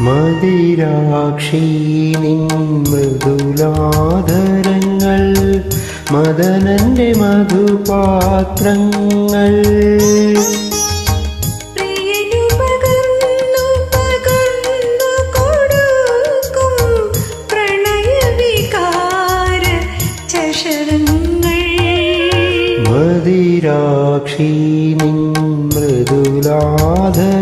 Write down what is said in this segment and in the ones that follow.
മതിരാക്ഷി നിൻ മൃദുലാധരങ്ങൾ മദനന്റെ മധുപാത്രങ്ങൾ. മതിരാക്ഷി നിൻ മൃദുലാധരങ്ങൾ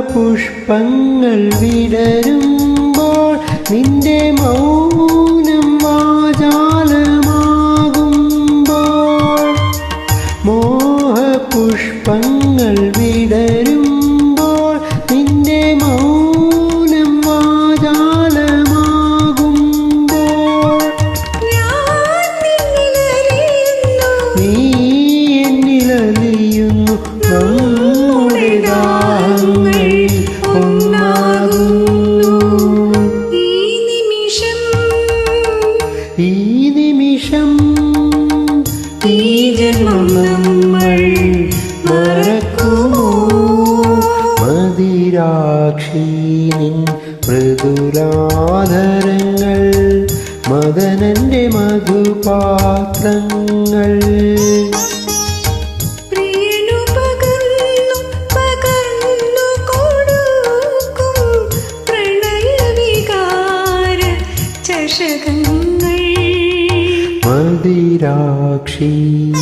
മോഹപുഷ്പങ്ങൾ വിടരുമ്പോൾ നിന്റെ മൗനം വാചാലമാകുമ്പോൾ മോഹപുഷ്പങ്ങൾ വിടരുമ്പോൾ നിന്റെ മൗനം വാചാലമാകുമ്പോൾ നീ എന്നിലലിയുന്നു നമ്മൾ മറക്കുമോ? മതിരാക്ഷി നിൻ മൃദുലാധരങ്ങൾ മദനന്റെ മധുപാത്രങ്ങൾ. മതിരാക്ഷി.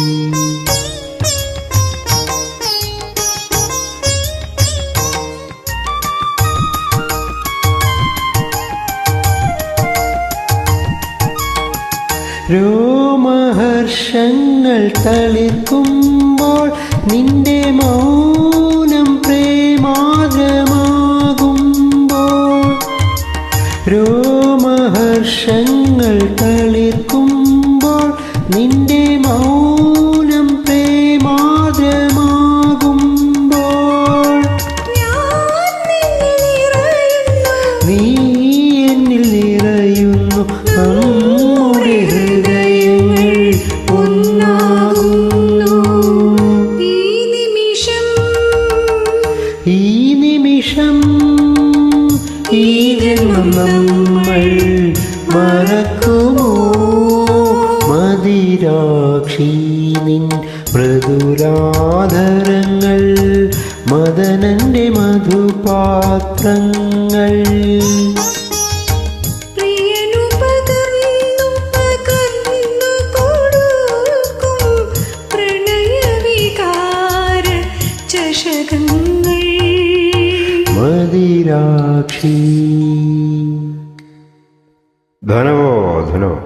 രോമഹർഷങ്ങൾ തളിർക്കുമ്പോൾ നിന്റെ മൗനം പ്രേമാദ്രമാകുമ്പോൾ രോമഹർഷങ്ങൾ തളിർക്കുമ്പോൾ നിന്റെ മൗനം പ്രേമാദ്രമാകുമ്പോൾ നീ എന്നിൽ ജന്മം നമ്മൾ മറക്കുമോ? മതിരാക്ഷി നിൻ മൃദുരാധരങ്ങൾ മദനന്റെ മധുപാത്രങ്ങൾ. മീനാക്ഷി ധനവോ ധനവോ.